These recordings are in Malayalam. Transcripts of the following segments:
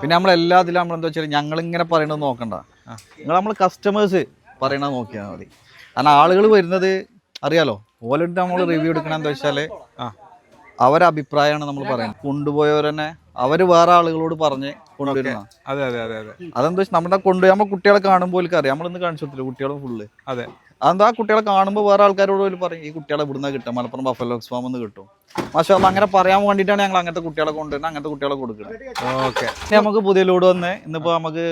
പിന്നെ നമ്മൾ എല്ലാത്തിലും നമ്മൾ എന്താ വെച്ചാൽ ഞങ്ങൾ ഇങ്ങനെ പറയണത് നോക്കണ്ട. നിങ്ങൾ നമ്മൾ കസ്റ്റമേഴ്സ് പറയണത് നോക്കിയാൽ മതി. കാരണം ആളുകൾ വരുന്നത് അറിയാലോ ഓലിട്ട് നമ്മൾ റിവ്യൂ എടുക്കണം എന്താ വെച്ചാൽ. അവരെ അഭിപ്രായമാണ് നമ്മൾ പറയുന്നത് കൊണ്ടുപോയവർ തന്നെ അവർ വേറെ ആളുകളോട് പറഞ്ഞ് കൊണ്ടുവരുന്ന അതെ അതെ അതെ അതെ. അതെന്താ വെച്ചാൽ നമ്മുടെ കൊണ്ടുപോയി നമ്മൾ കുട്ടികളെ കാണുമ്പോൾ അറിയാം. നമ്മളിന്ന് കാണിച്ചു കുട്ടികളും ഫുള്ള് അതെ. അതെന്താ ആ കുട്ടികളെ കാണുമ്പോൾ വേറെ ആൾക്കാരോട് പോലും പറയും ഈ കുട്ടികളെ ഇവിടുന്ന് കിട്ടും മലപ്പുറം ബഫലോക്സ് ഓക്സ് ഫാം എന്ന് കിട്ടും. പക്ഷെ അങ്ങനെ പറയാൻ വേണ്ടിയിട്ടാണ് ഞങ്ങൾ അങ്ങനത്തെ കുട്ടികളെ കൊണ്ടുവരുന്നത് അങ്ങനത്തെ കുട്ടികളെ കൊടുക്കുന്നത്. ഓക്കെ. നമുക്ക് പുതിയ ലോഡ് വന്ന് ഇന്നിപ്പോൾ നമുക്ക്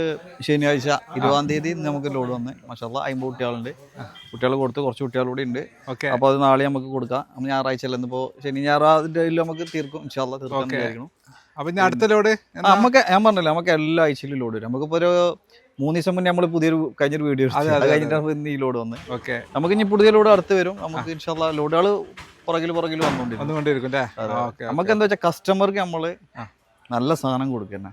ശനിയാഴ്ച ഇരുപതാം തീയതി ഇന്ന് നമുക്ക് ലോഡ് വന്ന് മഷാല്ല അമ്പത് കുട്ടികളുണ്ട്. കുട്ടികൾ കൊടുത്ത് കുറച്ച് കുട്ടികളൂടെ ഉണ്ട്. ഓക്കെ. അപ്പോൾ അത് നാളെ നമുക്ക് കൊടുക്കാം. നമ്മൾ ഞായറാഴ്ച അല്ല ഇന്നിപ്പോൾ ശനി ഞായറാഴ്ച നമുക്ക് തീർക്കും ഇൻഷാല്ല തീർക്കാൻ അപ്പം വിചാരിക്കണം അപ്പൊ അടുത്ത ലോഡ് നമുക്ക് ഞാൻ പറഞ്ഞല്ലോ നമുക്ക് എല്ലാ ആഴ്ചയിലും ലോഡ് വരും. നമുക്കിപ്പോൾ ഒരു മൂന്ന് ദിവസം മുന്നേ നമ്മൾ പുതിയൊരു കഴിഞ്ഞൊരു വീഡിയോ അതെ, ഇന്ന് ഈ ലോഡ് വന്ന്. ഓക്കെ. നമുക്ക് ഇനി പുതിയ ലോഡ് അടുത്ത് വരും. നമുക്ക് ഇൻഷാല്ല ലോഡുകൾ പുറകിൽ പുറകിൽ വന്നുകൊണ്ടിരിക്കും നമുക്ക് എന്താ വെച്ചാൽ കസ്റ്റമർക്ക് നമ്മൾ നല്ല സാധനം കൊടുക്കുന്ന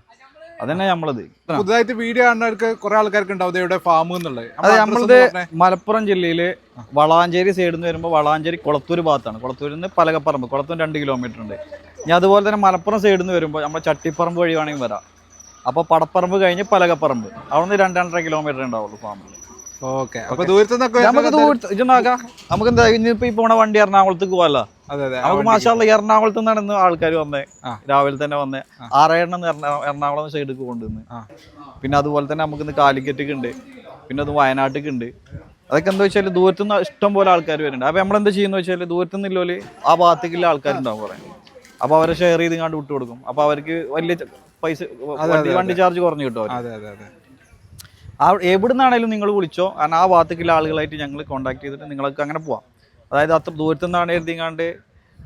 അതന്നെ നമ്മളത്. പുതുതായിട്ട് വീഡിയോ കാണുന്നവർക്ക് കുറെ ആൾക്കാർക്ക് ഉണ്ടാവും ഇവിടെ ഫാം എന്നുള്ളത് അതെ നമ്മളത്. മലപ്പുറം ജില്ലയിൽ വളാഞ്ചേരി സൈഡിൽ നിന്ന് വരുമ്പോൾ വളാഞ്ചേരി കുളത്തൂർ ഭാഗത്താണ്. കുളത്തൂരിൽ നിന്ന് പലകപ്പറമ്പ് കുളത്തൂർ രണ്ട് കിലോമീറ്റർ ഉണ്ട്. ഇനി അതുപോലെ തന്നെ മലപ്പുറം സൈഡിൽ നിന്ന് വരുമ്പോൾ നമ്മൾ ചട്ടിപ്പറമ്പ് വഴി വേണമെങ്കിൽ വരാം. അപ്പോൾ പടപ്പറമ്പ് കഴിഞ്ഞ് പലകപ്പറമ്പ്. അവിടുന്ന് രണ്ട് രണ്ടര കിലോമീറ്റർ ഉണ്ടാവുള്ളൂ ഫാമിൽ ഓക്കെ അപ്പൊ ദൂരത്തു നമുക്ക് ദൂരത്ത് നമുക്ക് എന്താ ഇനിയിപ്പോ ഈ പോണ വണ്ടി എറണാകുളത്തേക്ക് പോകാല്ലോ അതെ അതെ നമുക്ക് മാഷാള്ള എറണാകുളത്ത് നിന്നാണ് ഇന്ന് ആൾക്കാർ വന്നേ. രാവിലെ തന്നെ വന്നേ. ആറേണ്ണം എറണാകുളം സൈഡിലേക്ക് കൊണ്ടുവന്ന്. പിന്നെ അതുപോലെ തന്നെ നമുക്ക് ഇന്ന് കാലിക്കറ്റ് ഉണ്ട്. പിന്നെ അത് വയനാട്ടിലേക്ക് ഉണ്ട്. അതൊക്കെ എന്താ വെച്ചാൽ ദൂരത്തു നിന്ന് ഇഷ്ടം പോലെ ആൾക്കാർ വരുന്നുണ്ട്. അപ്പൊ നമ്മളെന്താ ചെയ്യുന്ന വെച്ചാൽ ദൂരത്തു നിന്നില്ലോൽ ആ ഭാഗത്തേക്കുള്ള ആൾക്കാരുണ്ടാവും കുറെ. അപ്പൊ അവരെ ഷെയർ ചെയ്ത് കണ്ട് വിട്ടു കൊടുക്കും അപ്പൊ അവർക്ക് വലിയ പൈസ വണ്ടി ചാർജ് കുറഞ്ഞു കിട്ടും. അതെ അതെ അതെ. ആ എവിടുന്നാണേലും നിങ്ങൾ വിളിച്ചോ കാരണം ആ ഭാഗത്തേക്കുള്ള ആളുകളായിട്ട് ഞങ്ങൾ കോൺടാക്ട് ചെയ്തിട്ട് നിങ്ങൾക്ക് അങ്ങനെ പോവാം. അതായത് അത്ര ദൂരത്തു നിന്നാണ് എഴുതിങ്ങാണ്ട്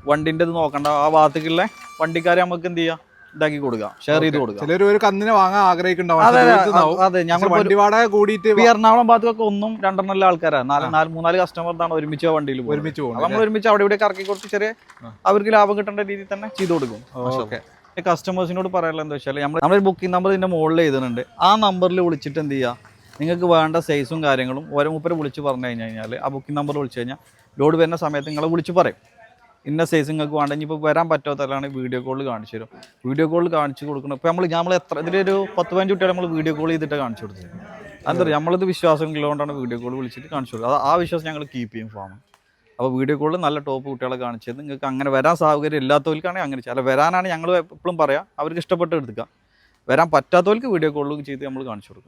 വണ്ടിന്റെ ഇത് നോക്കണ്ട. ആ ഭാഗത്തേക്കുള്ള വണ്ടിക്കാരെ നമുക്ക് എന്ത് ചെയ്യാം? ഇതാക്കി കൊടുക്കാം. ഷെയർ ചെയ്ത് കൊടുക്കാം. ചിലർ ഒരു കന്നിനെ വാങ്ങാൻ ആഗ്രഹിക്കുന്നുണ്ടാവും. അതെ ഞങ്ങൾ വണ്ടി വാടക കൂടിയിട്ട് എറണാകുളം ഭാഗത്തൊക്കെ ഒന്നും രണ്ടെണ്ണം ആൾക്കാരാണ് നാല് നാല് മൂന്നാൽ കസ്റ്റമർ ഒരുമിച്ച് വണ്ടിയിൽ. ഒരുമിച്ച് പോകും നമ്മൾ ഒരുമിച്ച് അവിടെ ഇവിടെ കറക്കി കൊടുത്ത് ചെറിയ അവർക്ക് ലാഭം കിട്ടേണ്ട രീതിയിൽ തന്നെ ചെയ്തു കൊടുക്കും. ഓക്കെ കസ്റ്റമേഴ്സിനോട് പറയാനുള്ള എന്താ വെച്ചാൽ നമ്മൾ നമ്മുടെ ബുക്കിംഗ് നമ്പർ ഇതിന്റെ മുകളിൽ എഴുതുന്നുണ്ട്. ആ നമ്പറിൽ വിളിച്ചിട്ട് എന്ത് ചെയ്യുക നിങ്ങൾക്ക് വേണ്ട സൈസും കാര്യങ്ങളും ഓരോ മുപ്പര് വിളിച്ച് പറഞ്ഞു കഴിഞ്ഞ് കഴിഞ്ഞാൽ ആ ബുക്കിംഗ് നമ്പർ വിളിച്ചു കഴിഞ്ഞാൽ ലോഡ് വരുന്ന സമയത്ത് നിങ്ങളെ വിളിച്ച് പറയും. ഇന്ന സൈസ് നിങ്ങൾക്ക് വേണ്ട ഇനിയിപ്പോൾ വരാൻ പറ്റാത്തതാണ് വീഡിയോ കോളിൽ കാണിച്ചു തരും. വീഡിയോ കോളിൽ കാണിച്ചു കൊടുക്കണം ഇപ്പോൾ നമ്മൾ നമ്മൾ എത്ര ഇതിലൊരു പത്ത് പതിനഞ്ച് കുട്ടികളെ നമ്മൾ വീഡിയോ കോൾ ചെയ്തിട്ട് കാണിച്ചു കൊടുത്തത്. അതെന്താ പറയുക നമ്മളിത് വിശ്വാസം ഉള്ളതുകൊണ്ടാണ് വീഡിയോ കോൾ വിളിച്ചിട്ട് കാണിച്ചു കൊടുത്തത്. ആ വിശ്വാസം ഞങ്ങൾ കീപ്പ് ചെയ്യും ഫാം അപ്പോൾ വീഡിയോ കോളിൽ നല്ല ടോപ്പ് കുട്ടികളെ കാണിച്ചത്. നിങ്ങൾക്ക് അങ്ങനെ വരാൻ സാഹചര്യം ഇല്ലാത്തവർക്കാണെങ്കിൽ അങ്ങനെ അല്ല വരാനാണ് ഞങ്ങൾ എപ്പോഴും പറയാം. അവർക്ക് ഇഷ്ടപ്പെട്ട് എടുക്കുക വരാൻ പറ്റാത്തവർക്ക് വീഡിയോ കോളിലും ചെയ്ത് നമ്മൾ കാണിച്ചു കൊടുക്കും.